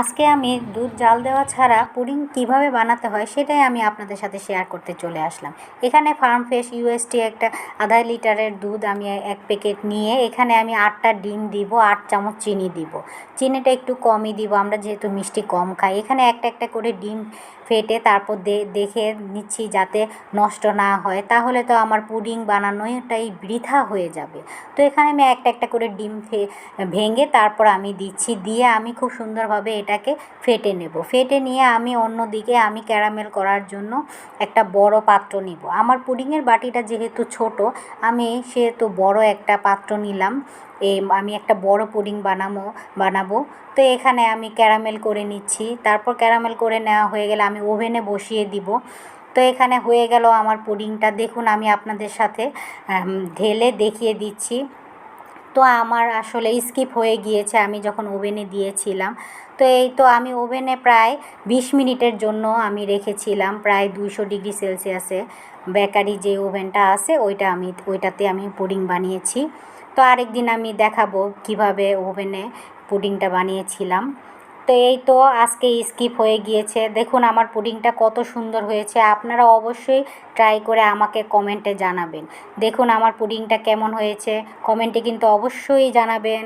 আজকে আমি দুধ, জাল দেওয়া ছাড়া পুডিং কীভাবে বানাতে হয় সেটাই আমি আপনাদের সাথে শেয়ার করতে চলে আসলাম। এখানে ফার্ম ফ্রেশ ইউএসটি একটা আধা লিটারের দুধ আমি এক প্যাকেট নিয়ে এখানে আমি আটটা ডিম দিব, আট চামচ চিনি দিব। চিনিটা একটু কমই দিব, আমরা যেহেতু মিষ্টি কম খাই। এখানে একটা একটা করে ডিম ফেটে তারপর দেখে নিচ্ছি যাতে নষ্ট না হয়। তাহলে তো আমার পুডিং বানানোটাই বৃথা হয়ে যাবে। তো এখানে আমি একটা একটা করে ডিম ভেঙে তারপর আমি দিচ্ছি। দিয়ে আমি খুব সুন্দরভাবে এটাকে ফেটে নেব। ফেটে নিয়ে আমি অন্যদিকে আমি ক্যারামেল করার জন্য একটা বড় পাত্র নিব। আমার পুডিংয়ের বাটিটা যেহেতু ছোট, আমি সেহেতু বড় একটা পাত্র নিলাম। এ, আমি একটা বড় পুডিং বানাবো বানাবো। তো এখানে আমি ক্যারামেল করে নিচ্ছি। তারপর ক্যারামেল করে নেওয়া হয়ে গেলে আমি ওভেনে বসিয়ে দিব। তো এখানে হয়ে গেল আমার পুডিংটা। দেখুন, আমি আপনাদের সাথে ঢেলে দেখিয়ে দিচ্ছি। তো আমার আসলে স্কিপ হয়ে গিয়েছে আমি যখন ওভেনে দিয়েছিলাম। তো এই তো আমি ওভেনে প্রায় বিশ মিনিটের জন্য আমি রেখেছিলাম, প্রায় দুইশো ডিগ্রি সেলসিয়াসে। বেকারি যে ওভেনটা আছে ওইটা আমি, ওইটাতে আমি পুডিং বানিয়েছি। তো আরেকদিন আমি দেখাবো কীভাবে ওভেনে পুডিংটা বানিয়েছিলাম। তো এই তো আজকে স্কিপ হয়ে গিয়েছে। দেখুন, আমার পুডিংটা কত সুন্দর হয়েছে। আপনারা অবশ্যই ট্রাই করে আমাকে কমেন্টে জানাবেন। দেখুন, আমার পুডিংটা কেমন হয়েছে। কমেন্টে কিন্তু অবশ্যই জানাবেন।